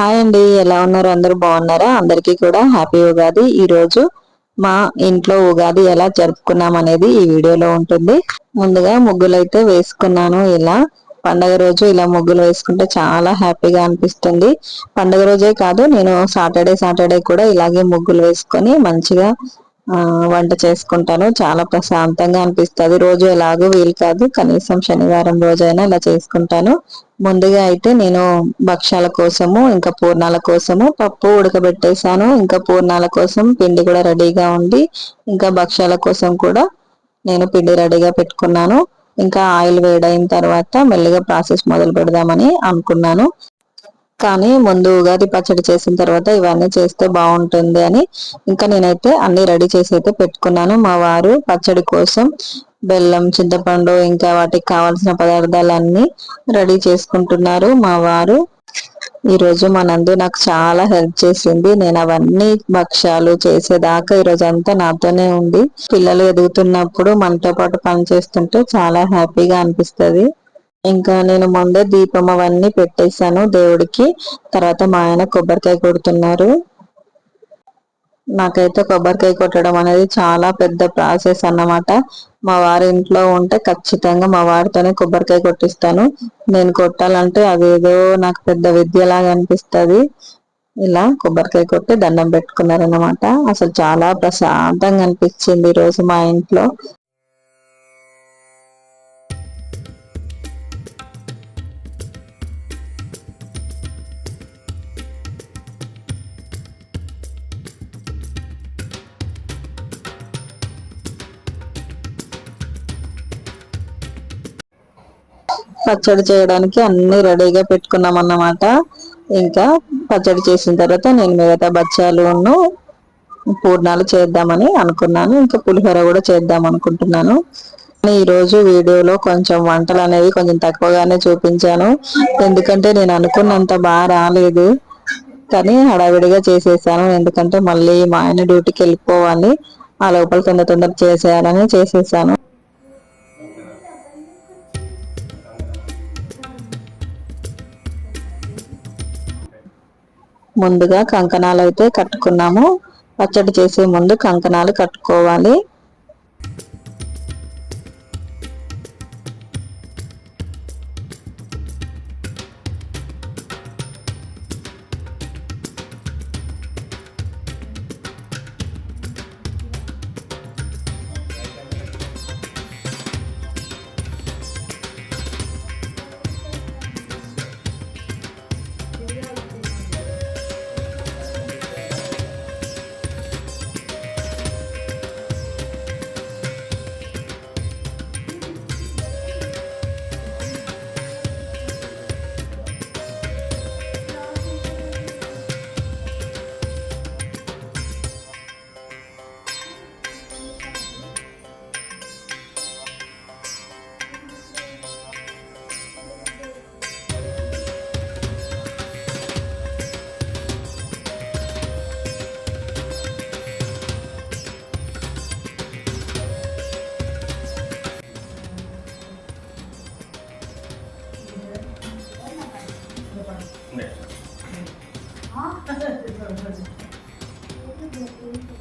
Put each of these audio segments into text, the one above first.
Hi అండి ఎలా ఉన్నారు? అందరూ బాగున్నారా? అందరికీ కూడా హ్యాపీ ఉగాది. ఈరోజు మా ఇంట్లో ఉగాది ఎలా జరుపుకున్నాం అనేది ఈ వీడియోలో ఉంటుంది. ముందుగా ముగ్గులు అయితే వేసుకున్నాను. ఇలా పండగ రోజు ఇలా ముగ్గులు వేసుకుంటే చాలా హ్యాపీగా అనిపిస్తుంది. పండగ రోజే కాదు నేను సాటర్డే సాటర్డే కూడా ఇలాగే ముగ్గులు వేసుకొని మంచిగా వంట చేసుకుంటాను. చాలా ప్రశాంతంగా అనిపిస్తుంది. రోజు ఎలాగో వీలు కాదు. కనీసం శనివారం రోజైనా ఇలా చేసుకుంటాను. ముందుగా అయితే నేను భక్ష్యాల కోసము ఇంకా పూర్ణాల కోసము పప్పు ఉడకబెట్టేశాను. ఇంకా పూర్ణాల కోసం పిండి కూడా రెడీగా ఉంది. ఇంకా భక్ష్యాల కోసం కూడా నేను పిండి రెడీగా పెట్టుకున్నాను. ఇంకా ఆయిల్ వేడైన తర్వాత మెల్లిగా ప్రాసెస్ మొదలు పెడదామని అనుకున్నాను. కానీ ముందు ఉగాది పచ్చడి చేసిన తర్వాత ఇవన్నీ చేస్తే బాగుంటుంది అని ఇంకా నేనైతే అన్ని రెడీ చేసి అయితే పెట్టుకున్నాను. మా వారు పచ్చడి కోసం బెల్లం చింతపండు ఇంకా వాటికి కావాల్సిన పదార్థాలన్నీ రెడీ చేసుకుంటున్నారు మా వారు. ఈరోజు మా నందు నాకు చాలా హెల్ప్ చేసింది. నేను అవన్నీ భక్ష్యాలు చేసేదాకా ఈరోజు అంతా నాతోనే ఉంది. పిల్లలు ఎదుగుతున్నప్పుడు మనతో పాటు పని చేస్తుంటే చాలా హ్యాపీగా అనిపిస్తుంది. ఇంకా నేను ముందే దీపం అవన్నీ పెట్టేశాను దేవుడికి. తర్వాత మా ఆయన కొబ్బరికాయ కొడుతున్నారు. నాకైతే కొబ్బరికాయ కొట్టడం అనేది చాలా పెద్ద ప్రాసెస్ అన్నమాట. మా వారి ఇంట్లో ఉంటే ఖచ్చితంగా మా వారితోనే కొబ్బరికాయ కొట్టిస్తాను. నేను కొట్టాలంటే అదేదో నాకు పెద్ద విద్యలాగా అనిపిస్తుంది. ఇలా కొబ్బరికాయ కొట్టి దండం పెట్టుకున్నారనమాట అసలు చాలా ప్రశాంతంగా అనిపించింది ఈరోజు మా ఇంట్లో. పచ్చడి చేయడానికి అన్ని రెడీగా పెట్టుకున్నాం అన్నమాట. ఇంకా పచ్చడి చేసిన తర్వాత నేను మిగతా బచ్చాలు పూర్ణాలు చేద్దామని అనుకున్నాను. ఇంకా పులిహోర కూడా చేద్దాం అనుకుంటున్నాను. ఈ రోజు వీడియోలో కొంచెం వంటలు అనేవి కొంచెం తక్కువగానే చూపించాను. ఎందుకంటే నేను అనుకున్నంత బాగా రాలేదు. కానీ హడావిడిగా చేసేసాను. ఎందుకంటే మళ్ళీ మా ఆయన డ్యూటీకి వెళ్ళిపోవాలి. ఆ లోపల తొందర తొందర చేసేయాలని చేసేసాను. ముందుగా కంకణాలు అయితే కట్టుకున్నాము. పచ్చడి చేసే ముందు కంకణాలు కట్టుకోవాలి. お願。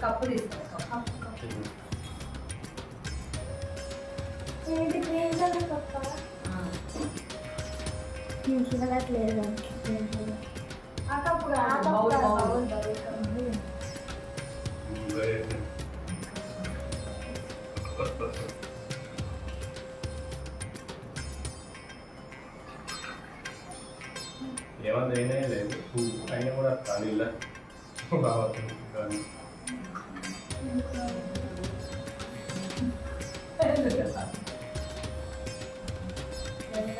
కప్పు తీసుకో ఏంటి గ్రీన్ కలర్ కప్ప చూడట్లేదు ఆ కప్పు అయినా కూడా ఖాళీలా రావచ్చు కానీ ఎస్ ఏమి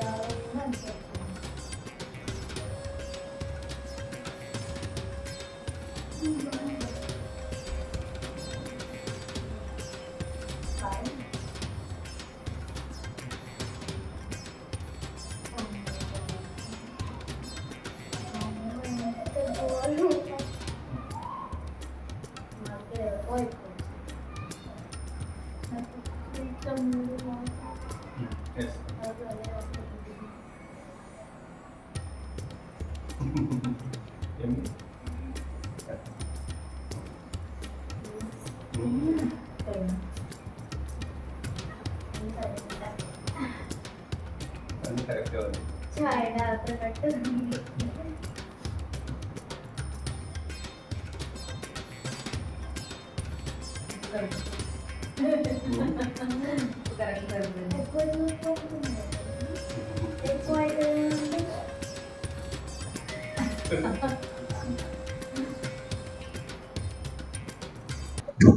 అన్ని కరెక్ట్గా ఉంది చాయ్ ఆడుతున్నట్టు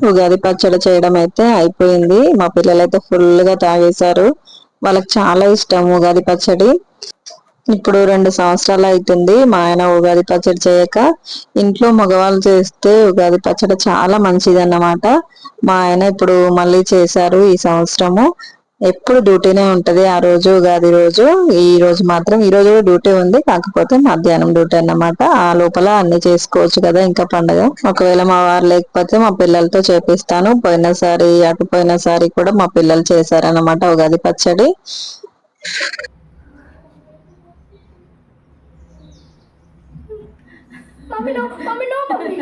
ఉగాది పచ్చడి చేయడం అయితే అయిపోయింది. మా పిల్లలు అయితే ఫుల్గా తాగేశారు. వాళ్ళకి చాలా ఇష్టం ఉగాది పచ్చడి. ఇప్పుడు రెండు సంవత్సరాలు అవుతుంది మా ఆయన ఉగాది పచ్చడి చేయక ఇంట్లో మగవాళ్ళు చేస్తే ఉగాది పచ్చడి చాలా మంచిది అన్నమాట మా ఆయన ఇప్పుడు మళ్ళీ చేశారు ఈ సంవత్సరము. ఎప్పుడు డ్యూటీనే ఉంటది. ఆ రోజు ఉగాది రోజు. ఈ రోజు మాత్రం ఈ రోజు కూడా డ్యూటీ ఉంది. కాకపోతే మధ్యాహ్నం డ్యూటీ అన్నమాట. ఆ లోపల అన్ని చేసుకోవచ్చు కదా ఇంకా పండగ. ఒకవేళ మా వారు లేకపోతే మా పిల్లలతో చేపిస్తాను. పోయినసారి అటు పోయినసారి కూడా మా పిల్లలు చేశారన్నమాట ఉగాది పచ్చడి. Mummy no mummy no mummy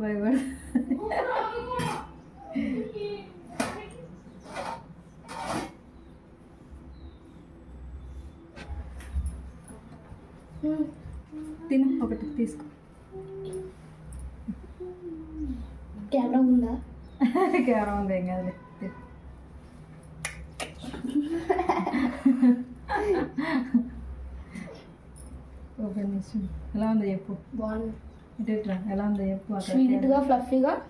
భయపడ తిను ఒకటి తీసుకో కెమెరా ఉందా కెమెరా ఉంది ఏం కాదులే తిను. open చేసి ఎలా ఉందో చెప్పు. బాగుంది. ఎలా ఉందో చెప్పు స్వీట్గా ఫ్లఫీగా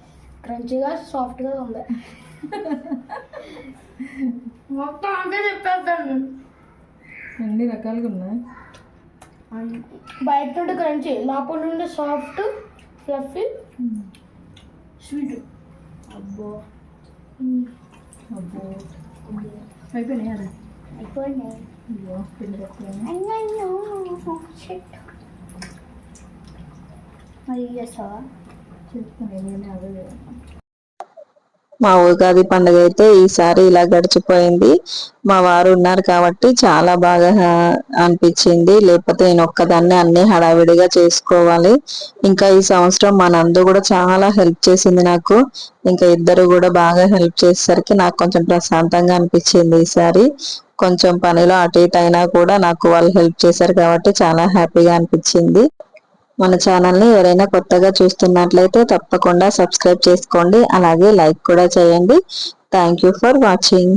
క్రంచీగా సాఫ్ట్గా ఉంది. మొత్తం అంతే చెప్పేస్తాను. అన్ని రకాలుగా ఉన్నాయి? బయట నుండి క్రంచీ లోపల నుండి సాఫ్ట్ ఫ్లఫీ స్వీట్. అబ్బో. అబ్బో. అయిపోయినాయి అది అయిపోయినాయి. మరి చేస్తావా మా ఉగాది పండుగ అయితే ఈసారి ఇలా గడిచిపోయింది. మా వారు ఉన్నారు కాబట్టి చాలా బాగా అనిపించింది. లేకపోతే నేను ఒక్కదాన్ని అన్ని హడావిడిగా చేసుకోవాలి. ఇంకా ఈ సంవత్సరం మా నందు కూడా చాలా హెల్ప్ చేసింది నాకు. ఇంకా ఇద్దరు కూడా బాగా హెల్ప్ చేసేసరికి నాకు కొంచెం ప్రశాంతంగా అనిపించింది ఈసారి. కొంచెం పనిలో అటు ఇటు అయినా కూడా నాకు వాళ్ళు హెల్ప్ చేశారు కాబట్టి చాలా హ్యాపీగా అనిపించింది. మన ఛానల్ని ఎవరైనా కొత్తగా చూస్తున్నట్లయితే తప్పకుండా సబ్స్క్రైబ్ చేసుకోండి. అలాగే లైక్ కూడా చేయండి. Thank you for watching.